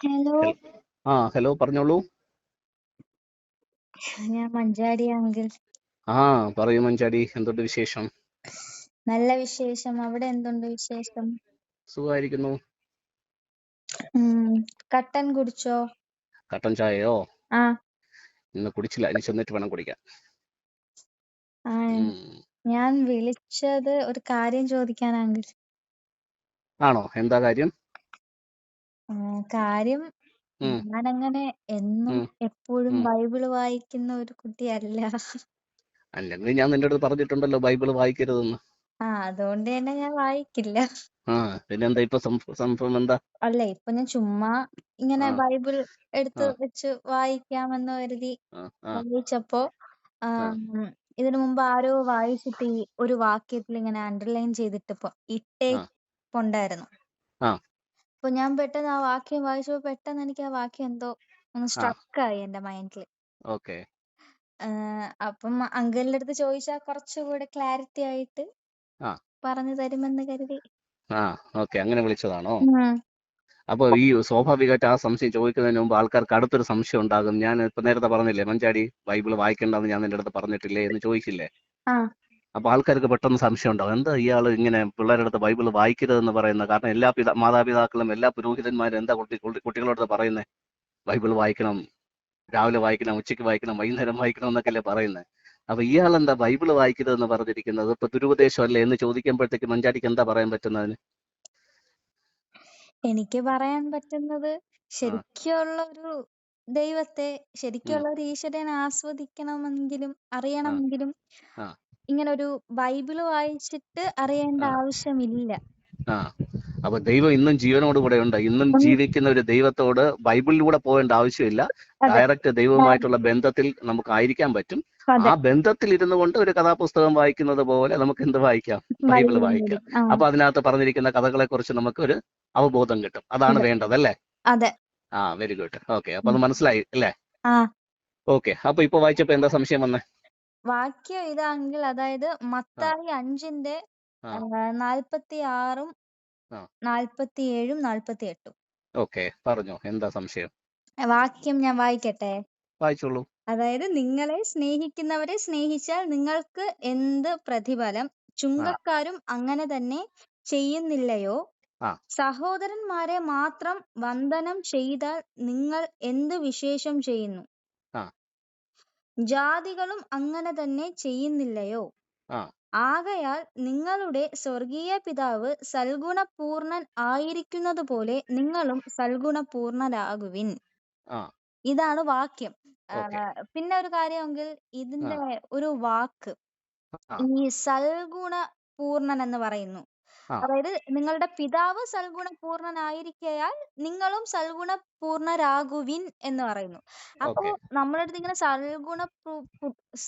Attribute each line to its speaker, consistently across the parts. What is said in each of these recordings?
Speaker 1: Hello
Speaker 2: ആ hello പറഞ്ഞോളൂ.
Speaker 1: ഞാൻ മഞ്ചാടി അങ്കിൾ.
Speaker 2: ആ പറയൂ മഞ്ചാടി എന്തുണ്ട് വിശേഷം?
Speaker 1: നല്ല വിശേഷം. അവിടെ എന്തുണ്ട് വിശേഷം?
Speaker 2: സുഖമായിരിക്കുന്നു.
Speaker 1: കട്ടൻ കുടിച്ചോ?
Speaker 2: കട്ടൻ ചായയോ?
Speaker 1: ആ.
Speaker 2: ഇന്ന് കുടിച്ചില്ല. ഇനി ചെന്നിട്ട് വേണം കുടിക്കാൻ.
Speaker 1: ആ ഞാൻ വിളിച്ചത് ഒരു കാര്യം ചോദിക്കാൻ അങ്കിൾ.
Speaker 2: ആണോ? എന്താ കാര്യം?
Speaker 1: കാര്യം
Speaker 2: ഉം,
Speaker 1: ഞാനങ്ങനെ എന്നും
Speaker 2: ഉം,
Speaker 1: എപ്പോഴും
Speaker 2: ബൈബിൾ
Speaker 1: ബൈബിൾ വായിക്കുന്ന ഒരു കുട്ടിയല്ല.
Speaker 2: അല്ലെങ്കിൽ ഞാൻ നിന്റെ അടുത്ത് പറഞ്ഞിട്ടുണ്ടല്ലോ ബൈബിൾ വായിക്കരുതെന്ന്.
Speaker 1: ആ അതുകൊണ്ട് തന്നെ ഞാൻ വായിക്കില്ല.
Speaker 2: ആ പിന്നെന്താ ഇപ്പൊ സംഭ- സംഭവം എന്താ?
Speaker 1: അല്ല ഇപ്പൊ ഞാൻ ചുമ്മാ ഇങ്ങനെ
Speaker 2: ആ.
Speaker 1: ബൈബിൾ എടുത്ത്
Speaker 2: ആ.
Speaker 1: വെച്ച് വായിക്കാമെന്ന് കരുതി
Speaker 2: ആ ആ.
Speaker 1: വായിച്ചപ്പോ
Speaker 2: ആ
Speaker 1: ആം, ഇതിനു മുമ്പ് ആരോ വായിച്ചിട്ട് ഈ ഒരു വാക്യത്തിൽ ഇങ്ങനെ അണ്ടർലൈൻ ചെയ്തിട്ട് ഇട്ടേ
Speaker 2: ആ ആ.
Speaker 1: അപ്പൊ ഞാൻ പെട്ടെന്ന് ആ വാക്യം വായിച്ചപ്പോ പെട്ടെന്ന് എനിക്ക് ആ വാക്യം എന്തോ ഒന്ന്
Speaker 2: ആ.
Speaker 1: സ്ട്രക്ക് ആയി എന്റെ മൈൻഡിൽ.
Speaker 2: ഓക്കെ.
Speaker 1: അപ്പം അങ്കിളിന്റെ അടുത്ത് ചോദിച്ചാൽ കുറച്ചുകൂടെ ക്ലാരിറ്റി ആയിട്ട്
Speaker 2: ആ.
Speaker 1: പറഞ്ഞു തരുമെന്ന് കരുതി.
Speaker 2: ആ ഓക്കെ. അങ്ങനെ വിളിച്ചതാണോ?
Speaker 1: ഉം.
Speaker 2: അപ്പൊ ഈ സ്വാഭാവികമായിട്ട് ആ സംശയം ചോദിക്കുന്നതിന് മുമ്പ് ആൾക്കാർക്ക് അടുത്തൊരു സംശയം ഉണ്ടാകും. ഞാൻ ഇപ്പൊ നേരത്തെ പറഞ്ഞില്ലേ മഞ്ചാടി ബൈബിൾ വായിക്കണ്ടെന്ന് ഞാൻ നിന്റെ അടുത്ത് പറഞ്ഞിട്ടില്ലേ? എന്ന് ചോദിച്ചില്ലേ?
Speaker 1: ആ.
Speaker 2: അപ്പൊ ആൾക്കാർക്ക് പെട്ടെന്ന് സംശയം ഉണ്ടാവും എന്താ ഇയാൾ ഇങ്ങനെ പിള്ളേരുടെ അടുത്ത് ബൈബിൾ വായിക്കരുതെന്ന് പറയുന്നത് കാരണം എല്ലാ പിതാ മാതാപിതാക്കളും എല്ലാ പുരോഹിതന്മാരും എന്താ കുട്ടി കുട്ടി- കുട്ടികളോട് പറയുന്നത് ബൈബിൾ വായിക്കണം രാവിലെ വായിക്കണം ഉച്ചയ്ക്ക് വായിക്കണം വൈകുന്നേരം വായിക്കണം എന്നൊക്കെയല്ലേ പറയുന്നത് അപ്പൊ ഇയാൾ എന്താ ബൈബിൾ വായിക്കരുതെന്ന് പറഞ്ഞിരിക്കുന്നത്? ഇപ്പൊ ദുരുപദേശം അല്ലേ എന്ന് ചോദിക്കുമ്പോഴത്തേക്ക് മഞ്ചാടിക്ക് എന്താ പറയാൻ പറ്റുന്നതിന്
Speaker 1: എനിക്ക് പറയാൻ പറ്റുന്നത് ശരിക്കുള്ള ഒരു ദൈവത്തെ ശരിക്കുള്ള ഒരു ഈശ്വരനെ ആസ്വദിക്കണമെങ്കിലും അറിയണമെങ്കിലും ഇങ്ങനെ ഒരു ബൈബിൾ വായിച്ചിട്ട് അറിയേണ്ട
Speaker 2: ആ.
Speaker 1: ആവശ്യമില്ല.
Speaker 2: ആ. അപ്പൊ ദൈവം ഇന്നും ജീവനോട് കൂടെ ഉണ്ട്. ഇന്നും ജീവിക്കുന്ന ഒരു ദൈവത്തോട് ബൈബിളിലൂടെ പോകേണ്ട ആവശ്യമില്ല. ഡയറക്റ്റ് ദൈവവുമായിട്ടുള്ള ബന്ധത്തിൽ നമുക്ക് ആയിരിക്കാൻ പറ്റും. ആ ബന്ധത്തിൽ ഇരുന്നു കൊണ്ട് ഒരു കഥാപുസ്തകം വായിക്കുന്നത് പോലെ നമുക്ക് എന്ത് വായിക്കാം? ബൈബിൾ വായിക്കാം. അപ്പൊ അതിനകത്ത് പറഞ്ഞിരിക്കുന്ന കഥകളെ കുറിച്ച് നമുക്ക് ഒരു അവബോധം കിട്ടും. അതാണ്
Speaker 1: അതെ.
Speaker 2: വേണ്ടത് അല്ലേ
Speaker 1: അതെ.
Speaker 2: ആ വെരി ഗുഡ്. ഓക്കെ. അപ്പൊ. അത് മനസ്സിലായി അല്ലേ? ഓക്കെ. അപ്പൊ ഇപ്പൊ വായിച്ചപ്പോ എന്താ സംശയം വന്നേ?
Speaker 1: വാക്യം ഇതാണെങ്കിൽ അതായത്
Speaker 2: ആ.
Speaker 1: മത്തായി അഞ്ചിന്റെ
Speaker 2: ആ.
Speaker 1: നാൽപ്പത്തി ആറും
Speaker 2: ആ.
Speaker 1: നാൽപ്പത്തി ഏഴും നാൽപ്പത്തി എട്ടും
Speaker 2: ഓക്കെ. പറഞ്ഞോ. എന്താ സംശയം?
Speaker 1: വാക്യം ഞാൻ വായിക്കട്ടെ?
Speaker 2: വായിച്ചോളൂ.
Speaker 1: അതായത് നിങ്ങളെ സ്നേഹിക്കുന്നവരെ സ്നേഹിച്ചാൽ നിങ്ങൾക്ക് എന്ത് പ്രതിഫലം?
Speaker 2: ആ.
Speaker 1: ചുങ്കക്കാരും അങ്ങനെ തന്നെ ചെയ്യുന്നില്ലയോ?
Speaker 2: ആ.
Speaker 1: സഹോദരന്മാരെ മാത്രം വന്ദനം ചെയ്താൽ നിങ്ങൾ എന്ത് വിശേഷം ചെയ്യുന്നു? ജാതികളും അങ്ങനെ തന്നെ ചെയ്യുന്നില്ലയോ? ആകയാൽ നിങ്ങളുടെ സ്വർഗീയ പിതാവ് സൽഗുണപൂർണൻ ആയിരിക്കുന്നത് പോലെ നിങ്ങളും സൽഗുണപൂർണരാകുവിൻ. ഇതാണ് വാക്യം. പിന്നെ ഒരു കാര്യമെങ്കിൽ ഇതിന്റെ ഒരു വാക്ക്. ഈ സൽഗുണ പൂർണൻ എന്ന് പറയുന്നു. അതായത് നിങ്ങളുടെ പിതാവ് സൽഗുണ പൂർണനായിരിക്കയാൽ നിങ്ങളും സൽഗുണ പൂർണരാകുവിൻ എന്ന് പറയുന്നു. അപ്പോ നമ്മുടെ അടുത്ത് ഇങ്ങനെ സൽഗുണ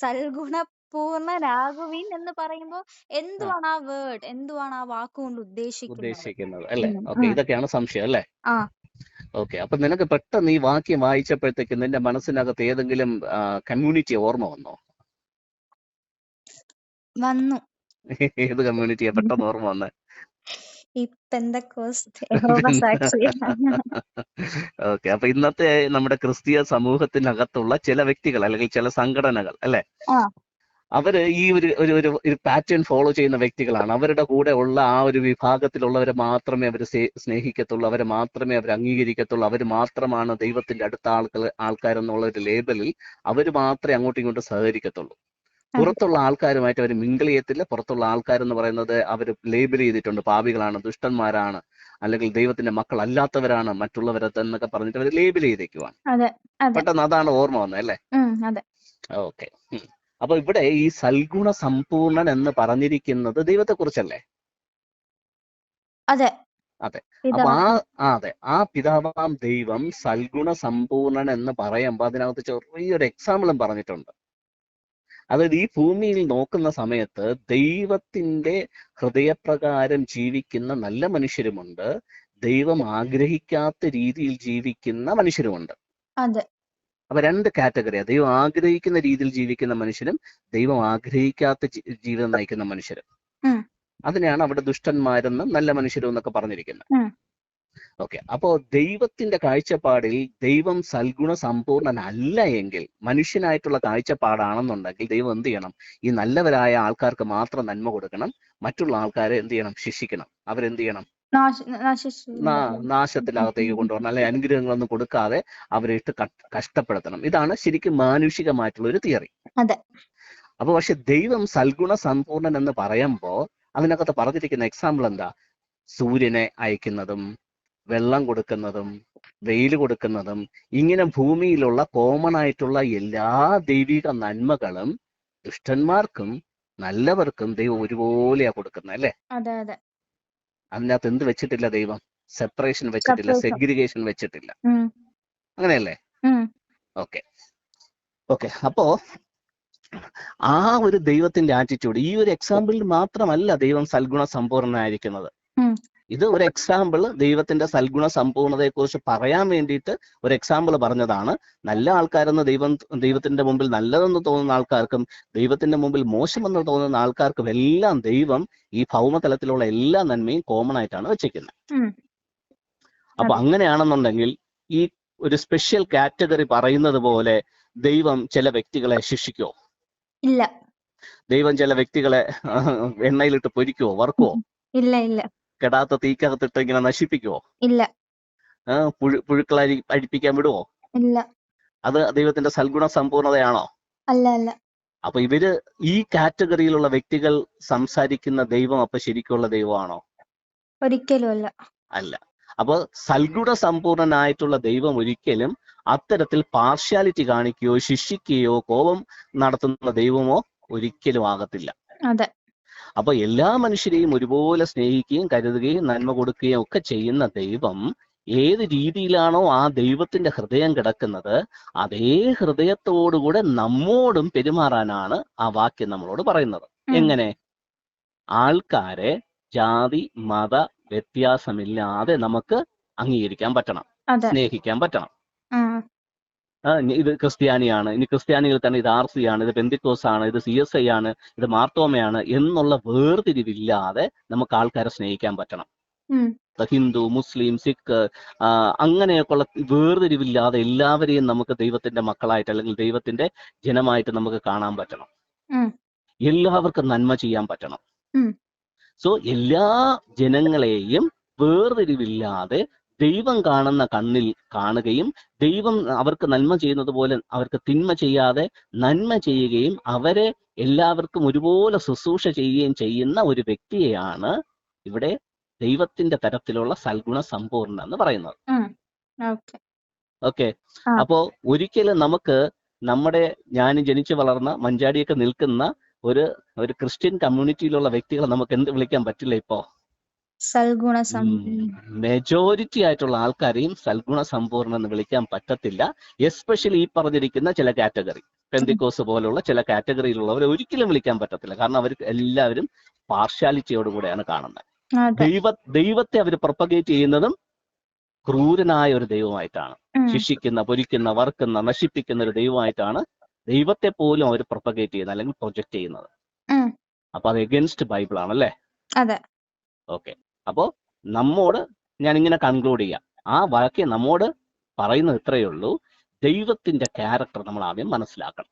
Speaker 1: സൽഗുണ പൂർണരാകുവിൻ എന്ന് പറയുമ്പോൾ എന്തുവാണ് ആ വേർഡ് എന്തുവാണ് ആ വാക്കുകൊണ്ട് ഉദ്ദേശിക്കുന്നത്?
Speaker 2: ഉദ്ദേശിക്കുന്നത് അല്ലേ? ഓക്കെ ഇതൊക്കെയാണ് സംശയം അല്ലേ?
Speaker 1: ആ.
Speaker 2: ഓക്കെ അപ്പൊ നിനക്ക് പെട്ടെന്ന് ഈ വാക്യം വായിച്ചപ്പോഴത്തേക്ക് നിന്റെ മനസ്സിനകത്ത് ഏതെങ്കിലും കമ്മ്യൂണിറ്റി ഓർമ്മ വന്നോ?
Speaker 1: വന്നു.
Speaker 2: ഏത് കമ്മ്യൂണിറ്റിയാ പെട്ടെന്ന് ഓർമ്മ വന്നേ?
Speaker 1: ഈ സാക്ഷി
Speaker 2: ഓക്കെ അപ്പൊ ഇന്നത്തെ നമ്മുടെ ക്രിസ്തീയ സമൂഹത്തിനകത്തുള്ള ചില വ്യക്തികൾ അല്ലെങ്കിൽ ചില സംഘടനകൾ അല്ലെ? അവർ ഈ ഒരു ഒരു ഒരു പാറ്റേൺ ഫോളോ ചെയ്യുന്ന വ്യക്തികളാണ്. അവരുടെ കൂടെ ഉള്ള ആ ഒരു വിഭാഗത്തിലുള്ളവരെ മാത്രമേ അവർ സ്നേഹിക്കത്തുള്ളൂ. അവരെ മാത്രമേ അവർ അംഗീകരിക്കത്തുള്ളൂ. അവർ മാത്രമാണ് ദൈവത്തിന്റെ അടുത്ത ആൾക്കാർ ആൾക്കാരെന്നുള്ള ഒരു ലേബലിൽ അവർ മാത്രമേ അങ്ങോട്ടും ഇങ്ങോട്ടും സഹകരിക്കത്തുള്ളൂ. പുറത്തുള്ള ആൾക്കാരുമായിട്ട് അവർ മിങ്കിൾ ചെയ്യത്തില്ല. പുറത്തുള്ള ആൾക്കാരെന്ന് പറയുന്നത് അവർ ലേബൽ ചെയ്തിട്ടുണ്ട്. പാപികളാണ് ദുഷ്ടന്മാരാണ് അല്ലെങ്കിൽ ദൈവത്തിന്റെ മക്കൾ അല്ലാത്തവരാണ് മറ്റുള്ളവരെ എന്നൊക്കെ പറഞ്ഞിട്ട് അവർ ലേബൽ ചെയ്തേക്കുവാണ് പെട്ടെന്ന് അതാണ് ഓർമ്മ വന്നത് അല്ലേ? ഓക്കെ. അപ്പൊ ഇവിടെ ഈ സൽഗുണ സമ്പൂർണൻ എന്ന് പറഞ്ഞിരിക്കുന്നത് ദൈവത്തെ കുറിച്ചല്ലേ
Speaker 1: അതെ.
Speaker 2: അതെ. അപ്പൊ ആ അതെ. ആ പിതാവാം ദൈവം സൽഗുണ സമ്പൂർണൻ എന്ന് പറയുമ്പോ അതിനകത്ത് ചെറിയൊരു എക്സാമ്പിളും പറഞ്ഞിട്ടുണ്ട്. അതായത് ഈ ഭൂമിയിൽ നോക്കുന്ന സമയത്ത് ദൈവത്തിന്റെ ഹൃദയപ്രകാരം ജീവിക്കുന്ന നല്ല മനുഷ്യരുമുണ്ട്. ദൈവം ആഗ്രഹിക്കാത്ത രീതിയിൽ ജീവിക്കുന്ന മനുഷ്യരുമുണ്ട്.
Speaker 1: അതെ.
Speaker 2: അപ്പൊ രണ്ട് കാറ്റഗറിയാ. ദൈവം ആഗ്രഹിക്കുന്ന രീതിയിൽ ജീവിക്കുന്ന മനുഷ്യരും ദൈവം ആഗ്രഹിക്കാത്ത ജീവിതം നയിക്കുന്ന മനുഷ്യരും. അതിനെയാണ് അവിടെ ദുഷ്ടന്മാരെന്നും നല്ല മനുഷ്യരും എന്നൊക്കെ പറഞ്ഞിരിക്കുന്നത്. ഓക്കെ അപ്പോ ദൈവത്തിന്റെ കാഴ്ചപ്പാടിൽ ദൈവം സൽഗുണ സമ്പൂർണനല്ല എങ്കിൽ മനുഷ്യനായിട്ടുള്ള കാഴ്ചപ്പാടാണെന്നുണ്ടെങ്കിൽ ദൈവം എന്ത് ചെയ്യണം? ഈ നല്ലവരായ ആൾക്കാർക്ക് മാത്രം നന്മ കൊടുക്കണം. മറ്റുള്ള ആൾക്കാരെ എന്ത് ചെയ്യണം? ശിക്ഷിക്കണം. അവരെന്ത് ചെയ്യണം? നാശത്തിനകത്തേക്ക് കൊണ്ടുവരണം. അല്ലെ അനുഗ്രഹങ്ങളൊന്നും കൊടുക്കാതെ അവരെ ഇട്ട് കഷ്ടപ്പെടുത്തണം. ഇതാണ് ശരിക്കും മാനുഷികമായിട്ടുള്ള ഒരു തിയറി.
Speaker 1: അതെ.
Speaker 2: അപ്പൊ പക്ഷെ ദൈവം സൽഗുണ സമ്പൂർണൻ എന്ന് പറയുമ്പോ അതിനകത്ത് പറഞ്ഞിരിക്കുന്ന എക്സാമ്പിൾ എന്താ? സൂര്യനെ അയക്കുന്നതും വെള്ളം കൊടുക്കുന്നതും വെയിൽ കൊടുക്കുന്നതും ഇങ്ങനെ ഭൂമിയിലുള്ള കോമൺ ആയിട്ടുള്ള എല്ലാ ദൈവിക നന്മകളും ദുഷ്ടന്മാർക്കും നല്ലവർക്കും ദൈവം ഒരുപോലെയാ കൊടുക്കുന്നത് അല്ലെ?
Speaker 1: അതെ അതെ.
Speaker 2: അതിനകത്ത് എന്ത് വെച്ചിട്ടില്ല ദൈവം? സെപ്പറേഷൻ വെച്ചിട്ടില്ല സെഗ്രിഗേഷൻ വെച്ചിട്ടില്ല. അങ്ങനെയല്ലേ? ഓക്കെ. ഓക്കെ അപ്പോ ആ ഒരു ദൈവത്തിന്റെ ആറ്റിറ്റ്യൂഡ് ഈ ഒരു എക്സാമ്പിളിൽ മാത്രമല്ല ദൈവം സൽഗുണ
Speaker 1: സമ്പൂർണനായിരിക്കുന്നത്.
Speaker 2: ഇത് ഒരു എക്സാമ്പിൾ ദൈവത്തിന്റെ സൽഗുണ സമ്പൂർണതയെ കുറിച്ച് പറയാൻ വേണ്ടിയിട്ട് ഒരു എക്സാമ്പിൾ പറഞ്ഞതാണ്. നല്ല ആൾക്കാരെന്ന് ദൈവം ദൈവത്തിന്റെ മുമ്പിൽ നല്ലതെന്ന് തോന്നുന്ന ആൾക്കാർക്കും ദൈവത്തിന്റെ മുമ്പിൽ മോശമെന്ന് തോന്നുന്ന ആൾക്കാർക്കും എല്ലാം ദൈവം ഈ ഭൗമതലത്തിലുള്ള എല്ലാ നന്മയും കോമൺ ആയിട്ടാണ് വെച്ചിരിക്കുന്നത്. അപ്പൊ അങ്ങനെയാണെന്നുണ്ടെങ്കിൽ ഈ ഒരു സ്പെഷ്യൽ കാറ്റഗറി പറയുന്നത് പോലെ ദൈവം ചില വ്യക്തികളെ ശിക്ഷിക്കോ
Speaker 1: ഇല്ല.
Speaker 2: ദൈവം ചില വ്യക്തികളെ എണ്ണയിലിട്ട് പൊരിക്കോ വറുക്കുവോ?
Speaker 1: ഇല്ല ഇല്ല.
Speaker 2: കെടാത്ത തീക്കകത്തിട്ട് ഇങ്ങനെ നശിപ്പിക്കുവോ?
Speaker 1: ഇല്ല.
Speaker 2: പുഴു പുഴുക്കളെ അടിപ്പിക്കാൻ അഴിപ്പിക്കാൻ വിടുവോ?
Speaker 1: ഇല്ല.
Speaker 2: അത് ദൈവത്തിന്റെ സൽഗുണ സമ്പൂർണതയാണോ?
Speaker 1: അല്ല അല്ല.
Speaker 2: അപ്പൊ ഇവർ ഈ കാറ്റഗറിയിലുള്ള വ്യക്തികൾ സംസാരിക്കുന്ന ദൈവം അപ്പൊ ശരിക്കുള്ള ദൈവമാണോ?
Speaker 1: ഒരിക്കലും അല്ല.
Speaker 2: അല്ല. അപ്പൊ സൽഗുണ സമ്പൂർണനായിട്ടുള്ള ദൈവം ഒരിക്കലും അത്തരത്തിൽ പാർഷ്യാലിറ്റി കാണിക്കുകയോ ശിക്ഷിക്കുകയോ കോപം നടത്തുന്ന ദൈവമോ ഒരിക്കലും ആകത്തില്ല.
Speaker 1: അതെ.
Speaker 2: അപ്പൊ എല്ലാ മനുഷ്യരെയും ഒരുപോലെ സ്നേഹിക്കുകയും കരുതുകയും നന്മ കൊടുക്കുകയും ഒക്കെ ചെയ്യുന്ന ദൈവം ഏത് രീതിയിലാണോ ആ ദൈവത്തിന്റെ ഹൃദയം കിടക്കുന്നത് അതേ ഹൃദയത്തോടുകൂടെ നമ്മോടും പെരുമാറാനാണ് ആ വാക്യം നമ്മളോട് പറയുന്നത്. എങ്ങനെ? ആൾക്കാരെ ജാതി മത വ്യത്യാസമില്ലാതെ നമുക്ക് അംഗീകരിക്കാൻ പറ്റണം സ്നേഹിക്കാൻ പറ്റണം. ഇത് ക്രിസ്ത്യാനിയാണ് ഇനി ക്രിസ്ത്യാനികൾ തന്നെ ഇത് ആർ സി ആണ് ഇത് പെന്തിക്കോസ് ആണ് ഇത് സി എസ് ഐ ആണ് ഇത് മാർത്തോമയാണ് എന്നുള്ള വേർതിരിവില്ലാതെ നമുക്ക് ആൾക്കാരെ സ്നേഹിക്കാൻ പറ്റണം. ഹിന്ദു മുസ്ലിം സിഖ് അങ്ങനെയൊക്കെ അങ്ങനെയൊക്കെയുള്ള വേർതിരിവില്ലാതെ എല്ലാവരെയും നമുക്ക് ദൈവത്തിന്റെ മക്കളായിട്ട് അല്ലെങ്കിൽ ദൈവത്തിന്റെ ജനമായിട്ട് നമുക്ക് കാണാൻ പറ്റണം. എല്ലാവർക്കും നന്മ ചെയ്യാൻ പറ്റണം. സോ എല്ലാ ജനങ്ങളെയും വേർതിരിവില്ലാതെ ദൈവം കാണുന്ന കണ്ണിൽ കാണുകയും ദൈവം അവർക്ക് നന്മ ചെയ്യുന്നത് പോലെ അവർക്ക് തിന്മ ചെയ്യാതെ നന്മ ചെയ്യുകയും അവരെ എല്ലാവർക്കും ഒരുപോലെ ശുശ്രൂഷ ചെയ്യുകയും ചെയ്യുന്ന ഒരു വ്യക്തിയെയാണ് ഇവിടെ ദൈവത്തിന്റെ തരത്തിലുള്ള സൽഗുണ സമ്പൂർണ എന്ന് പറയുന്നത്.
Speaker 1: ഓക്കെ.
Speaker 2: അപ്പോ ഒരിക്കലും നമുക്ക് നമ്മുടെ ഞാൻ ജനിച്ചു വളർന്ന മഞ്ചാടിയൊക്കെ നിൽക്കുന്ന ഒരു ഒരു ക്രിസ്ത്യൻ കമ്മ്യൂണിറ്റിയിലുള്ള വ്യക്തികളെ നമുക്ക് എന്ത് വിളിക്കാൻ പറ്റില്ല ഇപ്പോ?
Speaker 1: സൽഗുണ
Speaker 2: മെജോറിറ്റി ആയിട്ടുള്ള ആൾക്കാരെയും സൽഗുണ സമ്പൂർണ എന്ന് വിളിക്കാൻ പറ്റത്തില്ല. എസ്പെഷ്യലി ഈ പറഞ്ഞിരിക്കുന്ന ചില കാറ്റഗറി പെന്തിക്കോസ് പോലുള്ള ചില കാറ്റഗറിയിലുള്ളവരെ ഒരിക്കലും വിളിക്കാൻ പറ്റത്തില്ല. കാരണം അവർക്ക് എല്ലാവരും പാർഷ്യാലിറ്റിയോടുകൂടെയാണ് കാണുന്നത്. ദൈവ ദൈവത്തെ അവർ പ്രൊപ്പഗേറ്റ് ചെയ്യുന്നതും ക്രൂരനായ ഒരു ദൈവമായിട്ടാണ്. ശിക്ഷിക്കുന്ന പൊരിക്കുന്ന വറുക്കുന്ന നശിപ്പിക്കുന്ന ഒരു ദൈവമായിട്ടാണ് ദൈവത്തെ പോലും അവർ പ്രൊപ്പഗേറ്റ് ചെയ്യുന്നത് അല്ലെങ്കിൽ പ്രൊജക്ട് ചെയ്യുന്നത്. അപ്പൊ അത് എഗൻസ്റ്റ് ബൈബിൾ ആണല്ലേ?
Speaker 1: അതെ.
Speaker 2: ഓക്കെ അപ്പോ നമ്മോട് ഞാൻ ഇങ്ങനെ കൺക്ലൂഡ് ചെയ്യാം. ആ വാക്യം നമ്മോട് പറയുന്നത് ഇത്രയേ ഉള്ളൂ. ദൈവത്തിന്റെ ക്യാരക്ടർ നമ്മൾ ആദ്യം മനസ്സിലാക്കണം.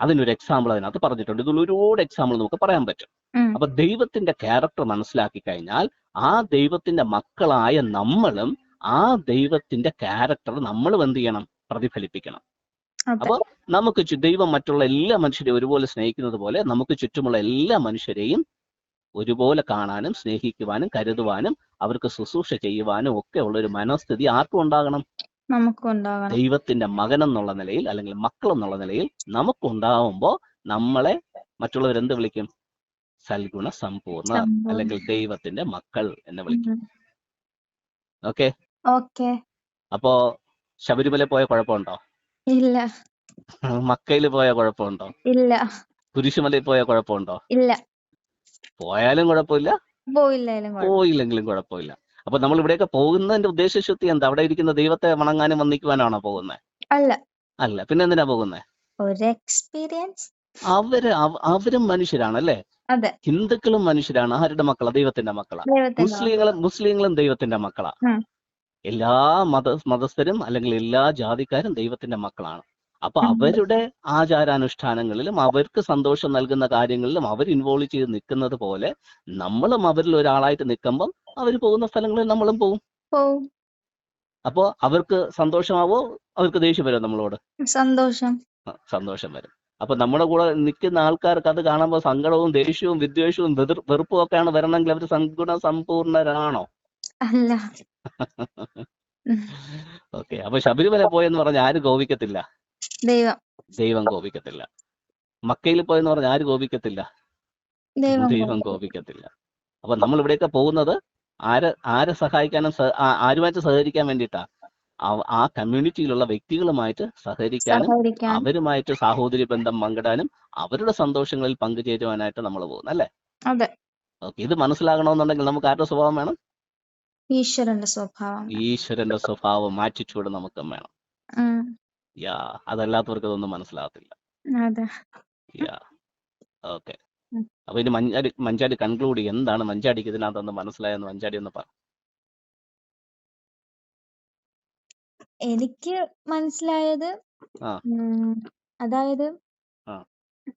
Speaker 2: അതിനൊരു എക്സാമ്പിൾ അതിനകത്ത് പറഞ്ഞിട്ടുണ്ട്. ഇതിൽ ഒരുപാട് എക്സാമ്പിൾ നമുക്ക് പറയാൻ പറ്റും. അപ്പൊ ദൈവത്തിന്റെ ക്യാരക്ടർ മനസ്സിലാക്കി കഴിഞ്ഞാൽ ആ ദൈവത്തിന്റെ മക്കളായ നമ്മളും ആ ദൈവത്തിന്റെ ക്യാരക്ടർ നമ്മളും എന്ത് ചെയ്യണം? പ്രതിഫലിപ്പിക്കണം. അപ്പൊ നമുക്ക് ദൈവം മറ്റുള്ള എല്ലാ മനുഷ്യരെയും ഒരുപോലെ സ്നേഹിക്കുന്നത് പോലെ നമുക്ക് ചുറ്റുമുള്ള എല്ലാ മനുഷ്യരെയും ഒരുപോലെ കാണാനും സ്നേഹിക്കുവാനും കരുതുവാനും അവർക്ക് ശുശ്രൂഷ ചെയ്യുവാനും ഒക്കെ ഉള്ള ഒരു മനോസ്ഥിതി ആർക്കും ഉണ്ടാകണം.
Speaker 1: നമുക്കും
Speaker 2: ദൈവത്തിന്റെ മകൻ എന്നുള്ള നിലയിൽ അല്ലെങ്കിൽ മക്കൾ എന്നുള്ള നിലയിൽ നമുക്കുണ്ടാവുമ്പോ നമ്മളെ മറ്റുള്ളവർ എന്ത് വിളിക്കും? സൽഗുണ
Speaker 1: സമ്പൂർണ.
Speaker 2: അല്ലെങ്കിൽ ദൈവത്തിന്റെ മക്കൾ എന്ന് വിളിക്കും. ഓക്കെ?
Speaker 1: ഓക്കെ.
Speaker 2: അപ്പോ ശബരിമല പോയ കുഴപ്പമുണ്ടോ?
Speaker 1: ഇല്ല.
Speaker 2: മക്കയിൽ പോയ കുഴപ്പമുണ്ടോ?
Speaker 1: ഇല്ല.
Speaker 2: കുരിശുമലയിൽ പോയ കുഴപ്പമുണ്ടോ?
Speaker 1: ഇല്ല.
Speaker 2: പോയാലും കുഴപ്പമില്ല.
Speaker 1: പോയില്ലായാലും കുഴപ്പം
Speaker 2: പോയില്ലെങ്കിലും കുഴപ്പമില്ല. അപ്പൊ നമ്മൾ ഇവിടെയൊക്കെ പോകുന്നതിന്റെ ഉദ്ദേശശുദ്ധി എന്താ? അവിടെ ഇരിക്കുന്ന ദൈവത്തെ വണങ്ങാനും വന്ദിക്കുവാനാണോ പോകുന്നത്
Speaker 1: അല്ല.
Speaker 2: അല്ല. പിന്നെ എന്തിനാ പോകുന്നത്
Speaker 1: ഒരു എക്സ്പീരിയൻസ്
Speaker 2: അവർ അവരും മനുഷ്യരാണ് അല്ലേ ഹിന്ദുക്കളും മനുഷ്യരാണ്. ആരുടെ മക്കളാ? ദൈവത്തിന്റെ മക്കളാ. മുസ്ലിങ്ങളും മുസ്ലിങ്ങളും ദൈവത്തിന്റെ മക്കളാ. എല്ലാ മത മതസ്ഥരും അല്ലെങ്കിൽ എല്ലാ ജാതിക്കാരും ദൈവത്തിന്റെ മക്കളാണ്. അപ്പൊ അവരുടെ ആചാരാനുഷ്ഠാനങ്ങളിലും അവർക്ക് സന്തോഷം നൽകുന്ന കാര്യങ്ങളിലും അവർ ഇൻവോൾവ് ചെയ്ത് നിൽക്കുന്നത് പോലെ നമ്മളും അവരിൽ ഒരാളായിട്ട് നിൽക്കുമ്പം അവർ പോകുന്ന സ്ഥലങ്ങളിൽ നമ്മളും പോകും
Speaker 1: പോവും.
Speaker 2: അപ്പോ അവർക്ക് സന്തോഷമാവോ? അവർക്ക് ദേഷ്യം വരും നമ്മളോട്?
Speaker 1: സന്തോഷം.
Speaker 2: സന്തോഷം വരും. അപ്പൊ നമ്മുടെ കൂടെ നിൽക്കുന്ന ആൾക്കാർക്ക് അത് കാണുമ്പോൾ സങ്കടവും ദേഷ്യവും വിദ്വേഷവും വെറുപ്പും ഒക്കെയാണ് വരണമെങ്കിൽ അവർ സങ്കുണ സമ്പൂർണരാണോ?
Speaker 1: അല്ല.
Speaker 2: ഓക്കെ അപ്പൊ ശബരിമല പോയെന്ന് പറഞ്ഞ ആരും കോപിക്കത്തില്ല.
Speaker 1: ദൈവം.
Speaker 2: ദൈവം കോപിക്കത്തില്ല. മക്കയിൽ പോയെന്ന് പറഞ്ഞ ആര് കോപിക്കത്തില്ല?
Speaker 1: ദൈവം
Speaker 2: കോപിക്കത്തില്ല. അപ്പൊ നമ്മൾ ഇവിടെയൊക്കെ പോകുന്നത് ആരെ ആരെ സഹായിക്കാനും ആരുമായിട്ട് സഹകരിക്കാൻ വേണ്ടിയിട്ടാ? ആ- കമ്മ്യൂണിറ്റിയിലുള്ള വ്യക്തികളുമായിട്ട് സഹകരിക്കാനും അവരുമായിട്ട് സാഹോദര്യ ബന്ധം പങ്കിടാനും അവരുടെ സന്തോഷങ്ങളിൽ പങ്കുചേരുവാനായിട്ട് നമ്മൾ പോകുന്നു അല്ലേ? ഓക്കെ ഇത് മനസ്സിലാകണമെന്നുണ്ടെങ്കിൽ നമുക്ക് ആരുടെ സ്വഭാവം വേണം?
Speaker 1: ഈശ്വരന്റെ സ്വഭാവം.
Speaker 2: ഈശ്വരന്റെ സ്വഭാവം ആറ്റിറ്റ്യൂഡ് നമുക്ക് വേണം. യാ അതല്ലാത്തവർക്ക് അതൊന്നും മനസ്സിലാകത്തില്ല
Speaker 1: അതെ
Speaker 2: യാ ഓക്കെ
Speaker 1: ഉം.
Speaker 2: അപ്പൊ ഇനി മഞ്ചാടി മഞ്ചാടി കൺക്ലൂഡ് ചെയ്യും എന്താണ് മഞ്ചാടിക്ക് ഇതിനകത്തൊന്ന് മനസ്സിലായെന്ന് മഞ്ചാടി ഒന്ന് പറ
Speaker 1: എനിക്ക് മനസ്സിലായത്
Speaker 2: ആ.
Speaker 1: ഉം, അതായത്
Speaker 2: ആ.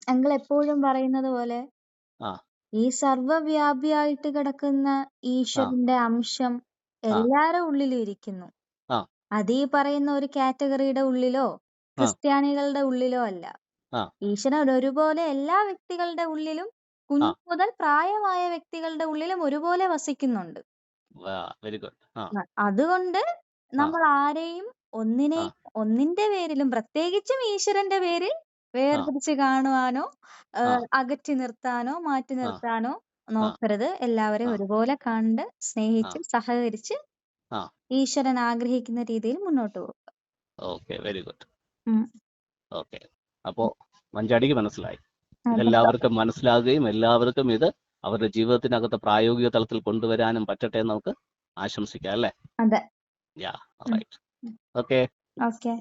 Speaker 1: ഞങ്ങൾ എപ്പോഴും പറയുന്നത് പോലെ
Speaker 2: ആ.
Speaker 1: ഈ സർവവ്യാപിയായിട്ട് കിടക്കുന്ന ഈശ്വരന്റെ അംശം എല്ലാരുടെ ഉള്ളിലും ഇരിക്കുന്നു. അത് ഈ പറയുന്ന ഒരു കാറ്റഗറിയുടെ ഉള്ളിലോ ക്രിസ്ത്യാനികളുടെ ഉള്ളിലോ അല്ല.
Speaker 2: ആ.
Speaker 1: ഈശ്വരൻ ഒരുപോലെ എല്ലാ വ്യക്തികളുടെ ഉള്ളിലും കുഞ്ഞു മുതൽ പ്രായമായ വ്യക്തികളുടെ ഉള്ളിലും ഒരുപോലെ വസിക്കുന്നുണ്ട്.
Speaker 2: Very good. ആ.
Speaker 1: അതുകൊണ്ട് നമ്മൾ ആരെയും ഒന്നിനെ ഒന്നിന്റെ പേരിലും പ്രത്യേകിച്ചും ഈശ്വരന്റെ പേരിൽ വേർതിരിച്ച് കാണുവാനോ ആ,
Speaker 2: ആ.
Speaker 1: അകറ്റി നിർത്താനോ മാറ്റി നിർത്താനോ നോക്കരുത്. എല്ലാവരെയും
Speaker 2: ആ.
Speaker 1: ഒരുപോലെ കണ്ട് സ്നേഹിച്ച് സഹകരിച്ച്
Speaker 2: ആ.
Speaker 1: ഈശ്വരൻ ആഗ്രഹിക്കുന്ന രീതിയിൽ മുന്നോട്ട് പോകുക
Speaker 2: ഓക്കെ വെരി ഗുഡ്. ഓക്കെ. അപ്പോ മഞ്ചാടിക്ക് മനസ്സിലായി. എല്ലാവർക്കും മനസ്സിലാകുകയും എല്ലാവർക്കും ഇത് അവരുടെ ജീവിതത്തിനകത്ത് പ്രായോഗിക തലത്തിൽ കൊണ്ടുവരാനും പറ്റട്ടെ എന്ന് നമുക്ക് ആശംസിക്കാം അല്ലേ? യാ. Right okay
Speaker 1: okay